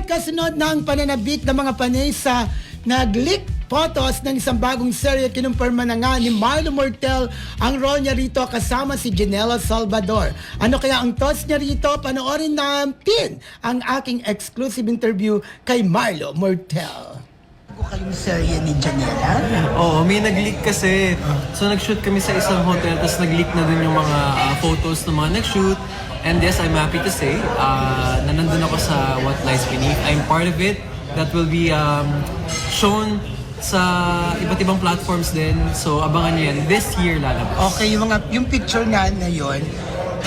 Alright, kasunod ang pananabik ng mga panay sa nag-leak photos ng isang bagong serye kinumpirma na nga ni Marlo Mortel ang role niya rito kasama si Janela Salvador. Ano kaya ang thoughts niya rito? Panoorin natin ang aking exclusive interview kay Marlo Mortel. Ko kayong serye ni Janela? Oo, may nag-leak kasi. So nag-shoot kami sa isang hotel, tapos nag-leak na dun yung mga ah, photos ng mga nag-shoot. And yes, I'm happy to say uh, na nandun ako sa What Lies Beneath. I'm part of it. That will be um, shown sa iba't ibang platforms din. So abangan nyo yan. This year lalabas. Okay, yung, mga, yung picture nga na yon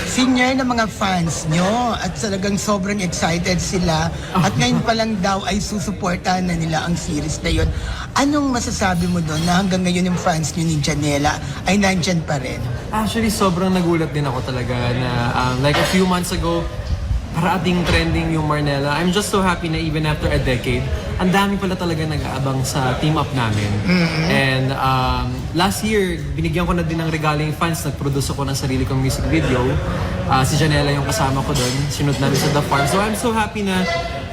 senior ng mga fans nyo at talagang sobrang excited sila at ngayon pa lang daw ay susuportahan na nila ang series na yon. Anong masasabi mo doon na hanggang ngayon yung fans nyo ni Janela ay nandyan pa rin? Actually, sobrang nagulat din ako talaga na um, like a few months ago, parating trending yung Marnella. I'm just so happy na even after a decade, ang dami pala talaga nag-aabang sa team up namin. And um, last year, binigyan ko na din ng regalo yung fans. Nag-produce ako ng sarili kong music video. Ah, si Janela yung kasama ko doon. Sinut namin sa The Farm. So I'm so happy na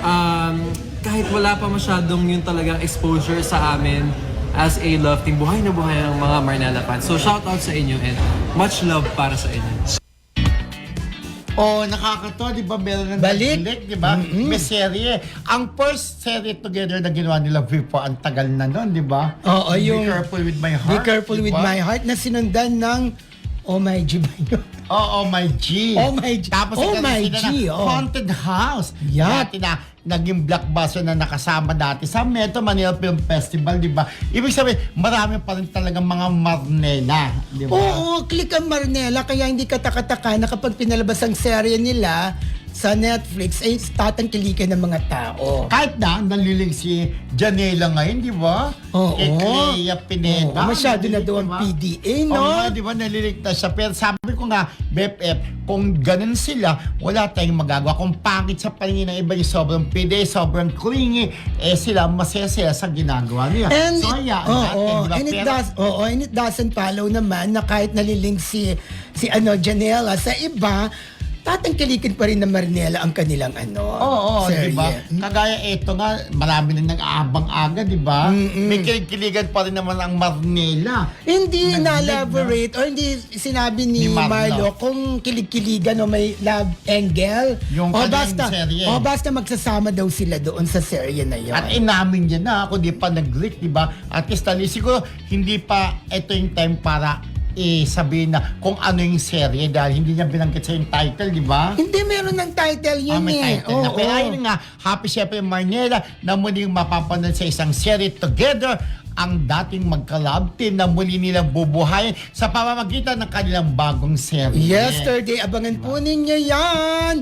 um, kahit wala pa masyadong yung talagang exposure sa amin as a love team, buhay na buhay ang mga Marnella fans. So shout out sa inyo and much love para sa inyo. Oh, nakakatawa, di ba? Meron ng Balik. Netflix, di ba? May serye. Ang first serye together na ginawa nila before, ang tagal na nun, di ba? Oo, yung- Be Careful With My Be Heart. careful di with my heart na sinundan ng Oh my G ba yun? Oo, My G. Oh, My G. Tapos Oh, My G, ng oh. Haunted House. Yeah. Dati na, naging blockbuster na nakasama dati sa Metro Manila Film Festival, di ba? Ibig sabihin, marami pa rin talagang mga Marnela, di ba? Oo, click ang Marnella kaya hindi katakataka na kapag pinalabas ang serye nila sa Netflix ay tatangkilikan ng mga tao. Kahit na, naliling si Janela ngayon, di ba? Oo. Kay Clea Pineda. Oo, masyado na nalilig, daw ang di ba? PDA, no? Oo nga, di ba, nalilig na siya. Pero sabi ko nga, BFF, kung ganun sila, wala tayong magagawa. Kung pangit sa paningin ng iba yung sobrang PDA, sobrang clingy, eh sila, masaya sila sa ginagawa nila. And so, it, hayaan oo, natin, di ba? and it does, oo, and it doesn't follow naman na kahit nalilink si si ano Janela sa iba, tatangkilikin pa rin ng Marnella ang kanilang ano. Oo, serye. di ba? Kagaya ito nga, marami na nag-aabang aga, di ba? May kilig-kiligan pa rin naman ang Marnela. Hindi na-elaborate or hindi sinabi ni, Ni Marlo. Marlo kung kilig-kiligan o may love angle. Yung o kanyang basta, serye. o basta magsasama daw sila doon sa serye na yon. At inamin niya na ako, di pa nag-leak, di ba? At least, tali, siguro hindi pa ito yung time para eh, sabihin na kung ano yung serye dahil hindi niya binanggit sa yung title, di ba? Hindi, meron ng title yun Ah, may eh. title na. Oo, Pero oo. ayun nga, happy syempre Marnela na muling mapapanood sa isang serye together ang dating magka-love team na muli nilang bubuhayin sa pamamagitan ng kanilang bagong serye. Yesterday, abangan po ninyo yan.